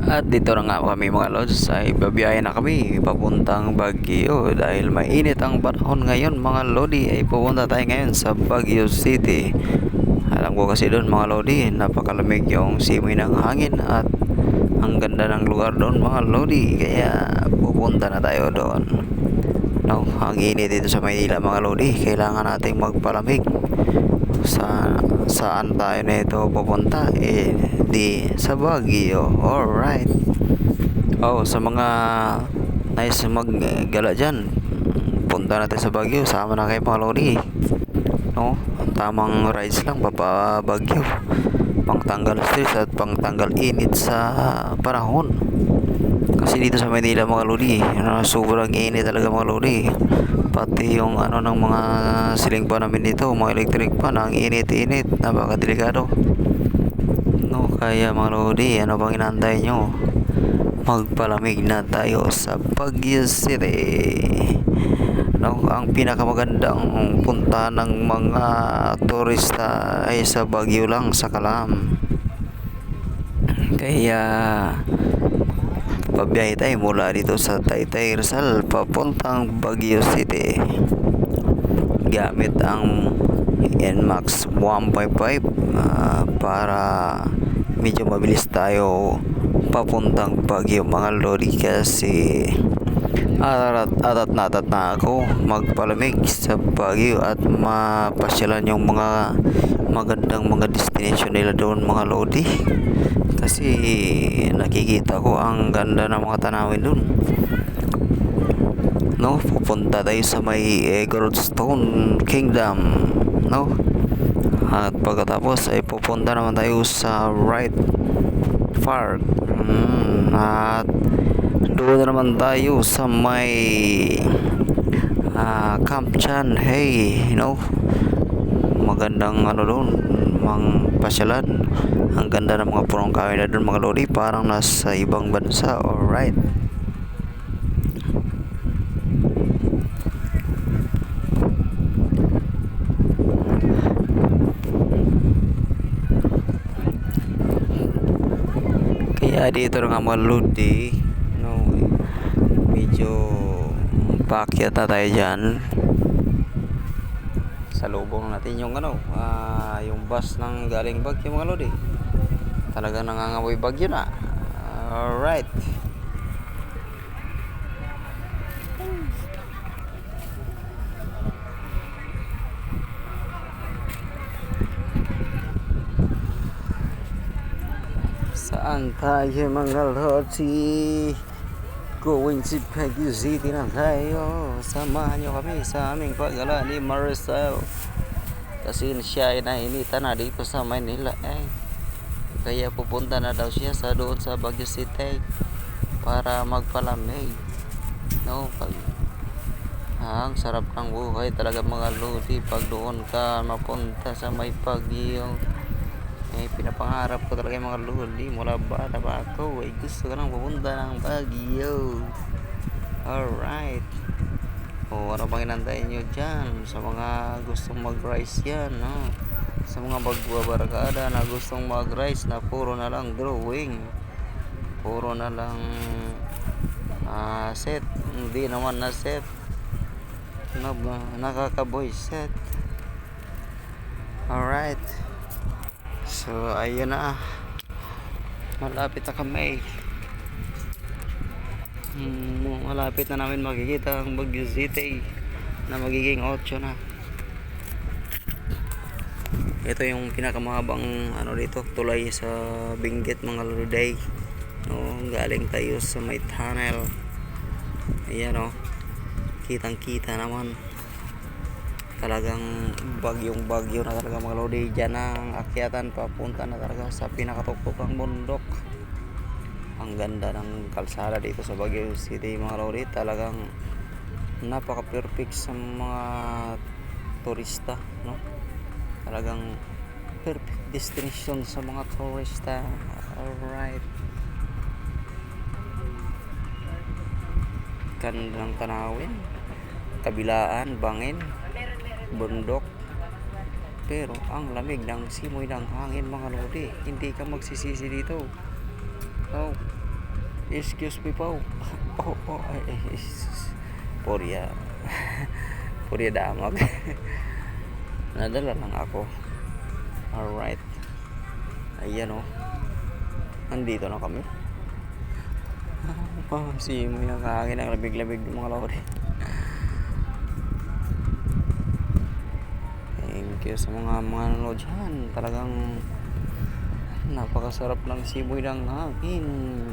At dito na nga kami mga lods ay babiyahe na kami papuntang Baguio dahil mainit ang panahon ngayon mga lodi ay pupunta tayo ngayon sa Baguio City. Alam ko kasi doon mga lodi napakalamig yung simoy ng hangin at ang ganda ng lugar doon mga lodi kaya pupunta na tayo doon. No, ang init dito sa Maynila mga lodi. Kailangan nating magpalamig. Sa saan tayo nito pupunta? Eh di sa Baguio. Alright. Oh sa mga nice maggala dyan punta natin sa Baguio. Sama na kayo mga lodi. No? Tamang rides lang papa Baguio pangtanggal stress at pangtanggal init sa panahon kasi dito sa Manila mga lodi ano, sobrang init talaga mga lodi pati yung ano ng mga siling pa namin dito mga electric pan ang init-init napakadelikado. No kaya mga lodi ano bang inantay nyo? Magpalamig na tayo sa Baguio City. No ang pinakamagandang punta ng mga turista ay sa Baguio lang sa Kalam. Kaya Pabiyahe tayo mula dito sa Taytay Rizal papuntang Baguio City. Gamit ang NMAX 1.5 ah, para medyo mabilis tayo papuntang Baguio mga lodi kasi atat atat na atat na ako magpalamig sa Baguio at mapasyalan yung mga magandang mga destination nila doon mga lodi. Kasi nakikita ko ang ganda ng mga tanawin doon. No pupunta tayo sa may eh, Kingdom no? At pagkatapos ay pupunta naman tayo sa Wright Park. Mm, at doon na naman tayo sa may ah, Camp Chan hey you know magandang ano doon mang pasyalan. Ang ganda ng mga punong kahoy na doon mga lodi parang nasa ibang bansa alright. Kaya dito nga mga lodi no, medyo paakyat na tayo dyan salubong natin yung ano ah, yung bus ng galing Baguio mga lodi. Talaga nangangamoy Baguio na. Alright. Saan tayo mga lodi going to Baguio City na tayo samahan nyo kami sa aming paggala ni Maricel kasi siya ay nainita na dito sa Manila eh. Kaya pupunta na daw siya sa doon sa Baguio City para magpalamig. No pag ang sarap ng buhay talaga mga lodi. Pag doon ka mapunta sa may Baguio eh, pinapangarap ko talaga yung mga lodi mula bata pa ako ay gusto ko nang pupunta ng Baguio. Alright. O ano bang inantay nyo dyan? Sa mga gustong mag-rise yan no? sa mga bagwa barakada na gustong mag-rise na puro na lang drawing puro na lang ah, set. Hindi naman na set. Na, nakakaboy set. Alright So, ayun na. Malapit na kami. Hmm, malapit na namin makikita ang Baguio City na magiging 8 na. Ito yung pinakamahabang ano dito, tulay sa Benguet mga luday. No, galing tayo sa may tunnel. Ayan oh. Kitang-kita naman talagang bagyong bagyo na talaga mga lodi. Dyan ang akyatan papunta na talaga sa pinakatuktukang bundok. Ang ganda ng kalsada dito sa Baguio City mga lodi. Talagang napaka perfect sa mga turista no? Talagang perfect destination sa mga turista. Alright. Ganda ng tanawin kabilaan bangin bundok pero ang lamig ng simoy ng hangin mga lodi hindi ka magsisisi dito oh Excuse me po. Oh, oh, ay, Porya. Porya damag. Nadala lang ako. Alright. Ayan oh. Nandito na kami. Si mo yung hangin ang labig-labig ng mga lori. Thank sa mga mga nanonood dyan. Talagang napakasarap ng simoy ng hangin.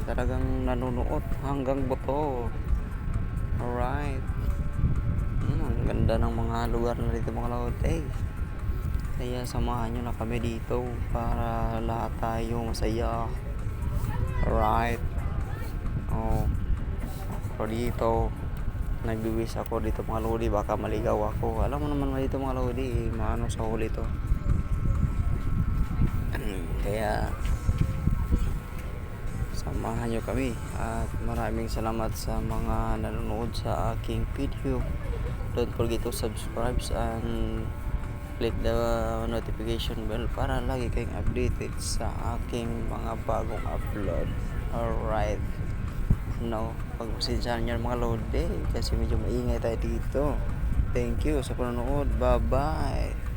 Talagang nanunuot hanggang buto. Alright. Hmm, ang ganda ng mga lugar na dito mga lord. Kaya samahan nyo na kami dito para lahat tayo masaya. Alright. Oh. So dito, nagbiwis ako dito mga lodi. Baka maligaw ako. Alam mo naman dito mga lodi, eh, maano sa huli to. Kaya, samahan nyo kami. At maraming salamat sa mga nanonood sa aking video. Don't forget to subscribe and click the notification bell para lagi kayong updated sa aking mga bagong upload. Alright. No, pagpasensyahan nyo mga load eh, kasi medyo maingay tayo dito. Thank you sa panonood. Bye-bye.